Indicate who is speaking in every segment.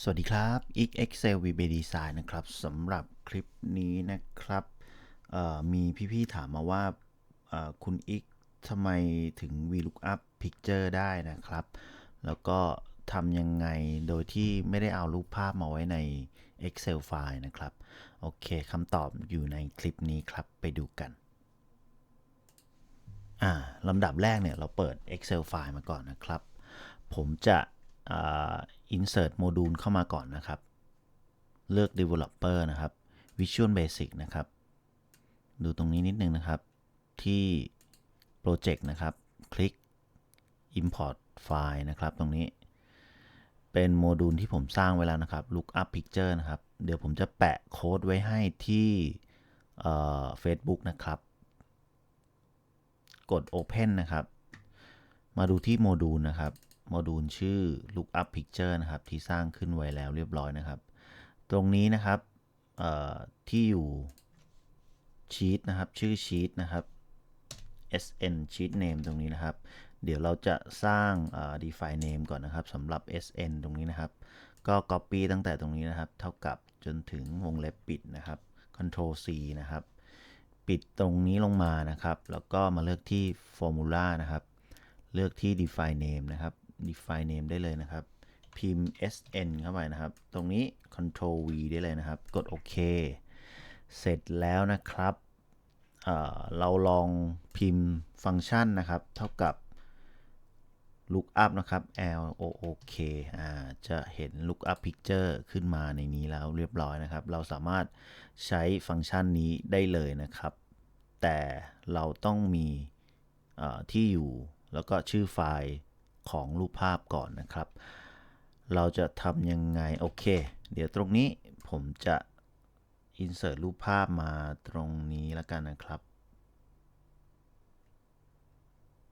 Speaker 1: สวัสดีครับ Excel VB Design นะครับสำหรับคลิปนี้นะครับมีพี่ๆถามมาว่าเอ่อคุณ x ทำไมถึง VLOOKUP Picture ได้นะครับ แล้วก็ทำยังไงโดยที่ไม่ได้เอารูปภาพมาไว้ใน Excel ไฟล์นะครับ โอเคคำตอบอยู่ในคลิปนี้ครับไปดูกันอ่าลำดับแรกเนี่ยเราเปิด Excel ไฟล์มาก่อนนะครับ ผมจะ insert โมดูลเข้ามาก่อนนะครับ เลือก developer นะครับ Visual Basic นะครับ ดูตรงนี้นิดนึงนะครับ ที่ Project นะครับ คลิก Import File นะครับ ตรงนี้ เป็นโมดูลที่ผมสร้างไว้แล้วนะครับ Lookup Picture นะครับ เดี๋ยวผมจะแปะโค้ดไว้ให้ที่เอ่อ Facebook นะครับ กด Open นะครับ มาดูที่โมดูลนะครับ โมดูลชื่อ lookup picture นะครับ ที่สร้างขึ้นไว้แล้วเรียบร้อยนะครับ ตรงนี้นะครับที่อยู่ชีตนะครับ ชื่อชีตนะครับ sn sheet name ตรงนี้นะครับ เดี๋ยวเราจะสร้าง define name ก่อนนะครับสำหรับ sn ตรงนี้นะครับ ก็ copy ตั้งแต่ตรงนี้นะครับ เท่ากับจนถึงวงเล็บปิดนะครับ control c นะครับ ปิดตรงนี้ลงมานะครับ แล้วก็มาเลือกที่ formula นะครับ เลือกที่ define name นะครับ define name ได้เลยนะครับ พิมพ์ sn เข้าไปนะครับ ตรงนี้ control v ได้เลยนะครับ กดโอเค เสร็จแล้วนะครับเเราลองพิมพ์ฟังก์ชันนะครับ เท่ากับ lookup นะครับ l o o k อ่าจะเห็น lookup picture ขึ้นมาในนี้แล้วเรียบร้อยนะครับ เราสามารถใช้ฟังก์ชันนี้ได้เลยนะครับ แต่เราต้องมีที่อยู่แล้วก็ชื่อไฟล์ ของรูปภาพก่อนนะครับ เราจะทำยังไง โอเค เดี๋ยวตรงนี้ผมจะ insert รูปภาพมาตรงนี้แล้วกันนะครับ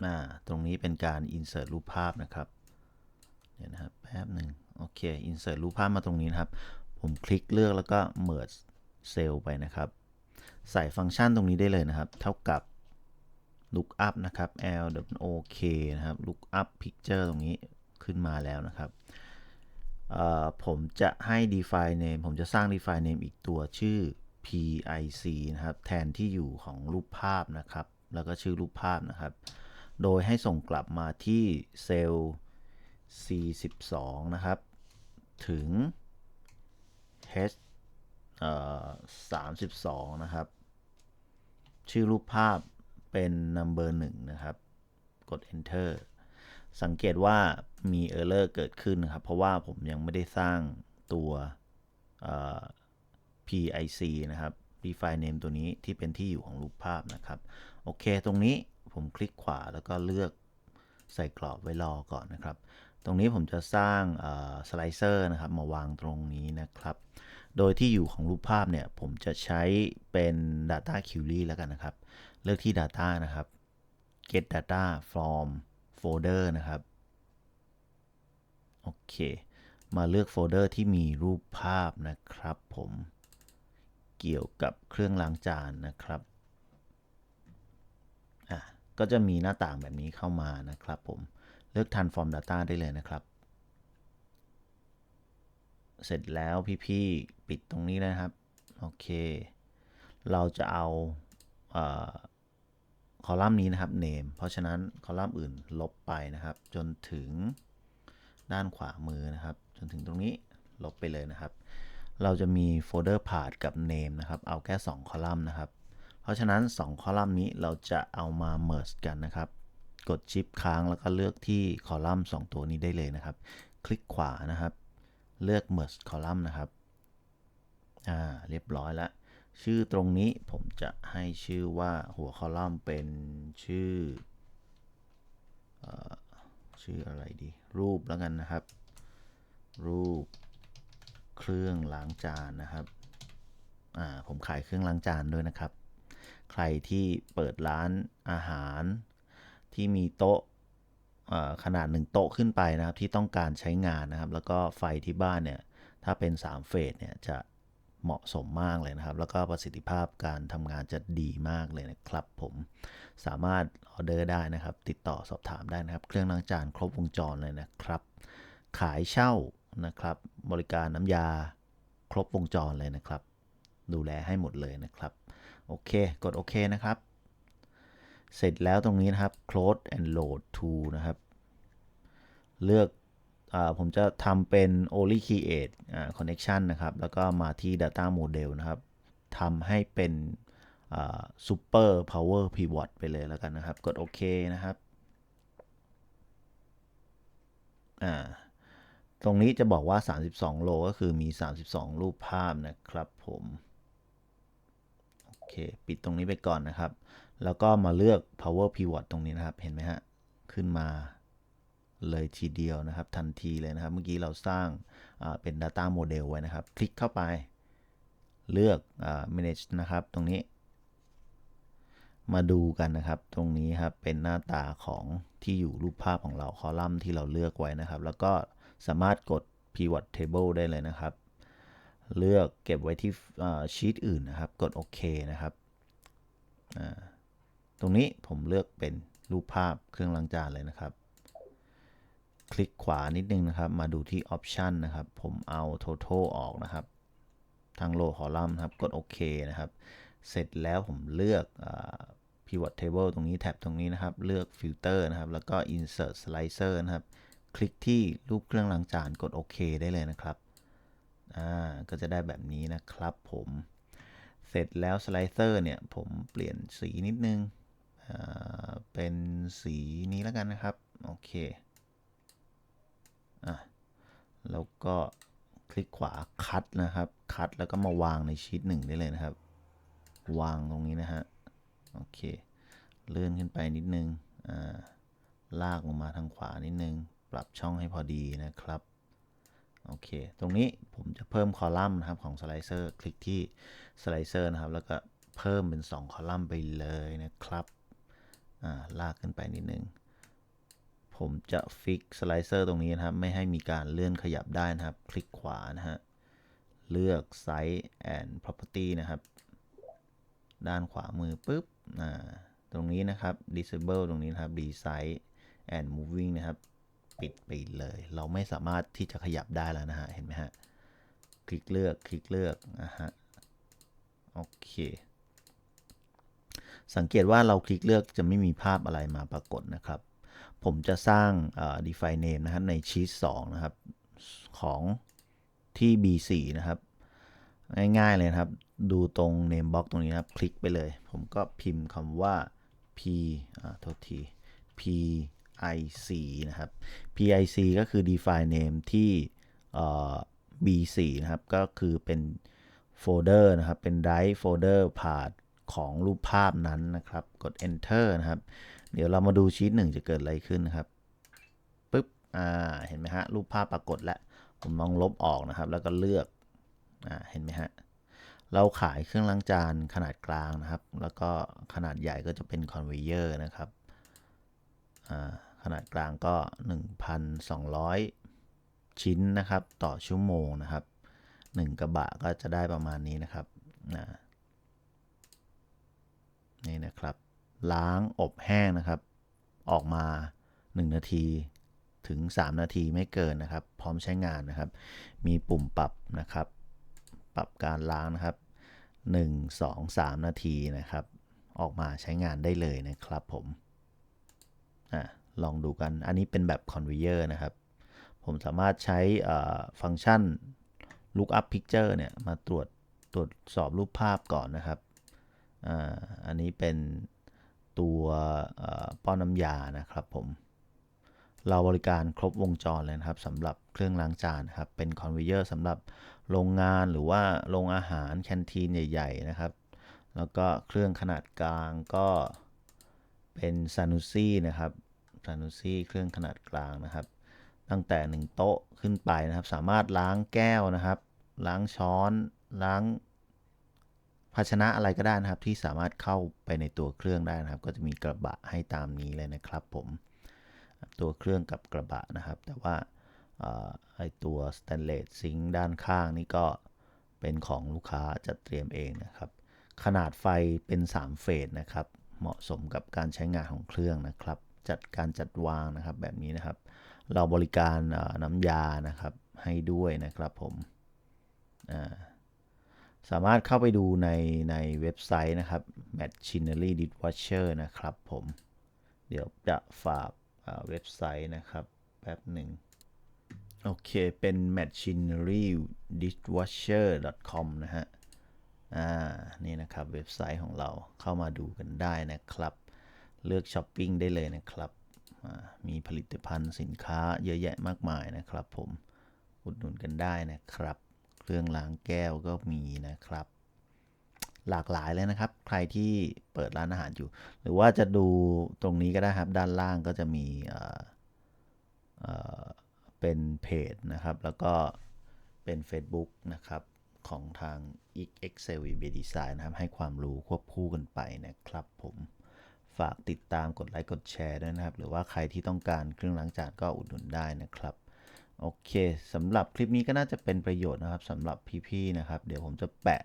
Speaker 1: อ่าตรงนี้เป็นการ insert รูปภาพนะครับ เดี๋ยวนะครับแป๊บหนึ่งโอเค insert รูปภาพมาตรงนี้นะครับ ผมคลิกเลือกแล้วก็ merge cell ไปนะครับ ใส่ฟังก์ชันตรงนี้ได้เลยนะครับ เท่ากับ lookup นะครับ l o k นะครับ lookup picture ตรงนี้ขึ้นมาแล้วนะครับ ผมจะให้ define name ผมจะสร้าง define name อีกตัวชื่อ pic นะครับ แทนที่อยู่ของรูปภาพนะครับ แล้วก็ชื่อรูปภาพนะครับ โดยให้ส่งกลับมาที่เซลล์ C12 นะครับ ถึง H เอ่อ32 นะครับ ชื่อรูปภาพ เป็น number 1 นะครับ กด enter สังเกตว่ามี error เกิดขึ้นนะครับ เพราะว่าผมยังไม่ได้สร้างตัว PIC นะครับ define name ตัวนี้ที่เป็นที่อยู่ของรูปภาพนะครับ โอเค ตรงนี้ผมคลิกขวาแล้วก็เลือกใส่กรอบไว้รอก่อนนะครับ ตรงนี้ผมจะสร้างสไลเซอร์นะครับ มาวางตรงนี้นะครับ โดยที่อยู่ของรูปภาพเนี่ยผมจะใช้เป็น data query แล้วกันนะครับ เลือกที่ data นะครับ get data from folder นะครับ โอเค มาเลือกโฟลเดอร์ที่มีรูปภาพนะครับผมเกี่ยวกับเครื่องล้างจานนะครับ อะ ก็จะมีหน้าต่างแบบนี้เข้ามานะครับผม เลือก transform data ได้เลยนะครับ เสร็จแล้วพี่ๆ ปิดตรงนี้นะครับ โอเค เราจะเอาอคอลัมน์นี้นะครับ name เพราะฉะนั้นคอลัมน์อื่นลบไปนะครับ จนถึงด้านขวามือนะครับ จนถึงตรงนี้ลบไปเลยนะครับ เราจะมีโฟลเดอร์ path กับ name นะครับ เอาแค่ 2 คอลัมน์นะครับ เพราะฉะนั้น 2 คอลัมน์นี้เราจะเอามา merge กันนะครับ กดชิปค้างแล้วก็เลือกที่คอลัมน์ 2 ตัวนี้ได้เลยนะครับ คลิกขวานะครับ เลือก merge column นะครับ อ่าเรียบร้อยแล้วชื่อตรงนี้ผมจะให้ชื่อว่าหัวคอลัมน์เป็นชื่อเออชื่ออะไรดี รูปแล้วกันนะครับ รูปเครื่องล้างจานนะครับอ่าผมขายเครื่องล้างจานด้วยนะครับ ใครที่เปิดร้านอาหารที่มีโต๊ะขนาดหนึ่งโต๊ะขึ้นไปนะครับที่ต้องการใช้งานนะครับ แล้วก็ไฟที่บ้านเนี่ยถ้าเป็น 3 เฟสเนี่ยจะ เหมาะสมมากเลยนะครับ แล้วก็ประสิทธิภาพการทำงานจะดีมากเลยนะครับผมสามารถออเดอร์ได้นะครับ ติดต่อสอบถามได้นะครับ เครื่องล้างจานครบวงจรเลยนะครับ ขายเช่านะครับ บริการน้ำยาครบวงจรเลยนะครับ ดูแลให้หมดเลยนะครับ โอเค กดโอเคนะครับ เสร็จแล้วตรงนี้นะครับ close and load to นะครับ เลือก ผมจะทำเป็น only create connection นะครับ แล้วก็มาที่ data model นะครับทำให้เป็น super power pivot ไปเลยแล้วกันนะครับ กดโอเคนะครับตรงนี้จะบอกว่า 32 โลก็คือมี 32 รูปภาพนะครับผมโอเค ปิดตรงนี้ไปก่อนนะครับ แล้วก็มาเลือก power pivot ตรงนี้นะครับ เห็นไหมฮะ ขึ้นมา เลยทีเดียวนะครับ ทันทีเลยนะครับ เมื่อกี้เราสร้างเป็น data model ไว้นะครับ คลิกเข้าไปเลือกอ manage นะครับ ตรงนี้ มาดูกันนะครับ ตรงนี้ครับเป็นหน้าตาของที่อยู่รูปภาพของเราคอลัมน์ที่เราเลือกไว้นะครับ แล้วก็สามารถกด pivot table ได้เลยนะครับ เลือกเก็บไว้ที่ชีตอื่นนะครับ กดโอเคนะครับตรงนี้ผมเลือกเป็นรูปภาพเครื่องล้างจานเลยนะครับ คลิกขวานิดนึงนะครับ มาดูที่ Option นะครับ ผมเอา Total ออกนะครับ ทางโลคอลัมน์ครับ กดโอเคนะครับ เสร็จแล้วผมเลือก pivot table ตรงนี้แท็บตรงนี้นะครับ เลือก filter นะครับ แล้วก็ insert slicer นะครับ คลิกที่รูปเครื่องล้างจานกดโอเคได้เลยนะครับ อ่า ก็จะได้แบบนี้นะครับผมเสร็จแล้วสไลเซอร์เนี่ยผมเปลี่ยนสีนิดนึง เป็นสีนี้แล้วกันนะครับ โอเค แล้วก็คลิกขวาคัดนะครับ คัดแล้วก็มาวางในชีตหนึ่งได้เลยนะครับ วางตรงนี้นะฮะ โอเค เลื่อนขึ้นไปนิดนึง อ่า ลากลงมาทางขวานิดนึง ปรับช่องให้พอดีนะครับ โอเค ตรงนี้ผมจะเพิ่มคอลัมน์นะครับของสไลเซอร์ คลิกที่สไลเซอร์นะครับ แล้วก็เพิ่มเป็น 2 คอลัมน์ไปเลยนะครับ อ่า ลากขึ้นไปนิดนึง ผมจะฟิกสไลเซอร์ตรงนี้นะครับ ไม่ให้มีการเลื่อนขยับได้นะครับ คลิกขวานะฮะ เลือก Size and Property นะครับ ด้านขวามือปุ๊บอ่าตรงนี้นะครับ disable ตรงนี้นะครับ resize and moving นะครับ ปิดไปเลย เราไม่สามารถที่จะขยับได้แล้วนะฮะ เห็นไหมฮะ คลิกเลือก คลิกเลือกนะฮะ โอเค สังเกตว่าเราคลิกเลือกจะไม่มีภาพอะไรมาปรากฏนะครับ ผมจะสร้าง define name นะครับในชีต2นะครับ ของที่ B4 นะครับ ง่ายๆเลยครับ ดูตรง name box ตรงนี้นะครับ คลิกไปเลย ผมก็พิมพ์คำว่า p อ่าโทษที pic นะครับ pic ก็คือ define name ที่ b4 นะครับ ก็คือเป็นโฟลเดอร์นะครับ เป็น drive folder path ของรูปภาพนั้นนะครับ กด enter นะครับ เดี๋ยวเรามาดูชีตหนึ่งจะเกิดอะไรขึ้นนะครับปึ๊บอ่าเห็นไหมฮะรูปภาพปรากฏแล้ว ผมลองลบออกนะครับ แล้วก็เลือกอ่าเห็นไหมฮะเราขายเครื่องล้างจานขนาดกลางนะครับ แล้วก็ขนาดใหญ่ก็จะเป็นคอนเวเยอร์นะครับอ่าขนาดกลางก็ 1,200 ชิ้นนะครับ ต่อชั่วโมงนะครับ 1 กระบะก็จะได้ประมาณนี้นะครับ นี่นะครับ ล้างอบแห้งนะครับ ออกมา 1 นาทีถึง 3 นาทีไม่เกินนะครับ พร้อมใช้งานนะครับ มีปุ่มปรับนะครับ ปรับการล้างนะครับ 1 2 3 นาทีนะครับ ออกมาใช้งานได้เลยนะครับผมอลองดูกันอันนี้เป็นแบบ conveyor นะครับ ผมสามารถใช้ฟังก์ชัน lookup picture เนี่ยมาตรวจตรวจสอบรูปภาพก่อนนะครับ อันนี้เป็น ตัวป้อนน้ำยานะครับผมเราบริการครบวงจรเลยนะครับสำหรับเครื่องล้างจานครับเป็นคอนเวเยอร์สำหรับโรงงานหรือว่าโรงอาหารแคนทีนใหญ่ ๆ นะครับ แล้วก็เครื่องขนาดกลางก็เป็นซานุซี่นะครับซานุซี่เครื่องขนาดกลางนะครับ ตั้งแต่ 1 โต๊ะขึ้นไปนะครับ สามารถล้างแก้วนะครับ ล้างช้อนล้าง ภาชนะอะไรก็ได้นะครับ ที่สามารถเข้าไปในตัวเครื่องได้นะครับ ก็จะมีกระบะให้ตามนี้เลยนะครับผมตัวเครื่องกับกระบะนะครับ แต่ว่าไอตัวสแตนเลสซิงด้านข้างนี่ก็เป็นของลูกค้าจัดเตรียมเองนะครับ ขนาดไฟเป็น 3 เฟสนะครับ เหมาะสมกับการใช้งานของเครื่องนะครับ จัดการจัดวางนะครับแบบนี้นะครับ เราบริการน้ำยานะครับให้ด้วยนะครับผมอ่า สามารถเข้าไปดูในในเว็บไซต์นะครับ Machinery Dishwasher นะครับผม เดี๋ยวจะฝากเว็บไซต์นะครับแป๊บหนึ่งโอเค เป็น machinerydishwasher.com นะฮะ อ่า นี่นะครับเว็บไซต์ของเราเข้ามาดูกันได้นะครับ เลือกช้อปปิ้งได้เลยนะครับ มีผลิตภัณฑ์สินค้าเยอะแยะมากมายนะครับผม อุดหนุนกันได้นะครับ เครื่องล้างแก้วก็มีนะครับ หลากหลายเลยนะครับ ใครที่เปิดร้านอาหารอยู่ หรือว่าจะดูตรงนี้ก็ได้ครับ ด้านล่างก็จะมีเเเป็นเพจนะครับ แล้วก็เป็น Facebook นะครับของทาง Excel b Design นะครับ ให้ความรู้ควบคู่กันไปนะครับผมฝากติดตามกดไลค์กดแชร์ด้วยนะครับ หรือว่าใครที่ต้องการเครื่องล้างจานก็อุดหนุนได้นะครับ โอเคสำหรับคลิปนี้ก็น่าจะเป็นประโยชน์นะครับสำหรับพี่ๆนะครับ เดี๋ยวผมจะแปะ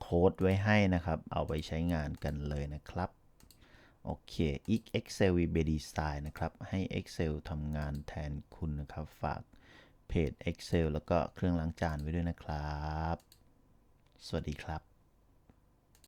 Speaker 1: โค้ดไว้ให้นะครับ เอาไปใช้งานกันเลยนะครับโอเคอีก Excel v b Design นะครับ ให้ Excel ทำงานแทนคุณนะครับ ฝากเพจ Excel แล้วก็เครื่องล้างจานไว้ด้วยนะครับ สวัสดีครับ